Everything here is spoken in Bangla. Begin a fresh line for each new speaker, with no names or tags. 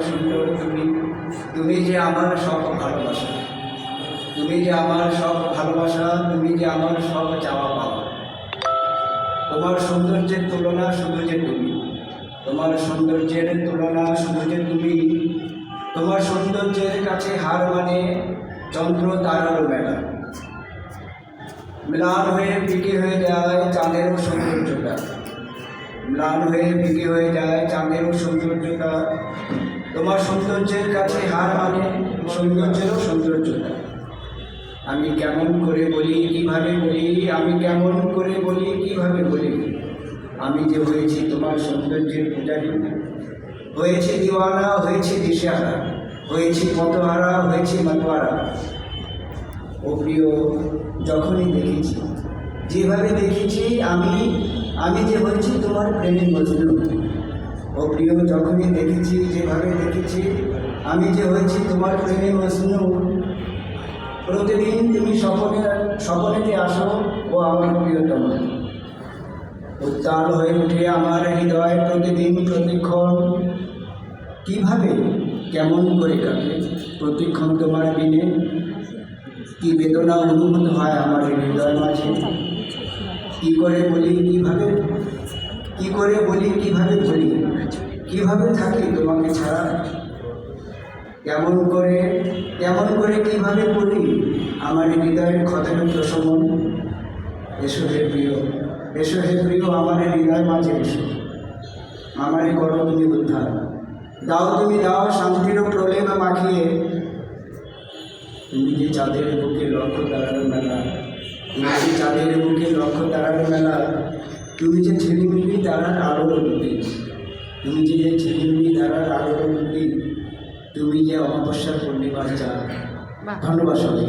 সুন্দর তুমি। তুমি যে আমার সব ভালোবাসা। তুমি যে আমার সব ভালোবাসা, তুমি যে আমার সব চাওয়া পাওয়া। তোমার সৌন্দর্যের তুলনা যে তুমি। তোমার সৌন্দর্যের তুলনা যে তুমি। তোমার সৌন্দর্যের কাছে হার মানে চন্দ্র তারার মেলা। ম্লান হয়ে ফিকে হয়ে যায় চাঁদেরও সৌন্দর্যতা ম্লান হয়ে ফিকে হয়ে যায় চাঁদেরও সৌন্দর্যতা তোমার সৌন্দর্যের কাছে হার মানে সৌন্দর্যেরও সৌন্দর্যতা আমি কেমন করে বলি, কীভাবে বলি, আমি কেমন করে বলি, কীভাবে বলি? আমি যে হয়েছি তোমার সৌন্দর্যের পূজারী। হয়েছে দিওয়ানা, হয়েছে দিশেহারা। হয়েছি পতহারা হয়েছে মাতোয়ারা ও প্রিয়, যখনই দেখেছি, যেভাবে দেখেছি আমি আমি যে হয়েছি তোমার প্রেমের মজনু। ও প্রিয়, যখনই দেখেছি, যেভাবে দেখেছি, আমি যে হয়েছি তোমার প্রেমে মজনু প্রতিদিন তুমি স্বপনে, স্বপনেতে আসো, ও আমার প্রিয়তম। উত্তাল হয়ে উঠে আমার হৃদয় প্রতিদিন প্রতিক্ষণ। কীভাবে, কেমন করে কাটে প্রতিক্ষণ তোমার দিনে কি বেদনা অনুভূত হয় আমার হৃদয় মাঝে? কি করে বলি, কীভাবে কি করে বলি, কীভাবে বলি কীভাবে থাকি তোমাকে ছাড়া? কেমন করে কেমন করে কীভাবে বলি? আমার হৃদয়ের ক্ষতের প্রশমন। এসো হে প্রিয়, এসো হে প্রিয়, আমার হৃদয় মাঝে এসো। আমারই করো তুমি উদ্ধার। দাও তুমি, দাও, শান্তির প্রলেপ মাখিয়ে। তুমি যে চাঁদের বুকে লক্ষ্য তারার মেলা, তুমি যে চাঁদের বুকে লক্ষ্য তারার মেলা তুমি যে ছেলে ঝিলিমিলি তারার আলোর নদী তুমি যে ঝিলিমিলি তারার আলোর নদী তুমি যে অমাবস্যার পূর্ণিমার চা ধন্যবাদ সবাই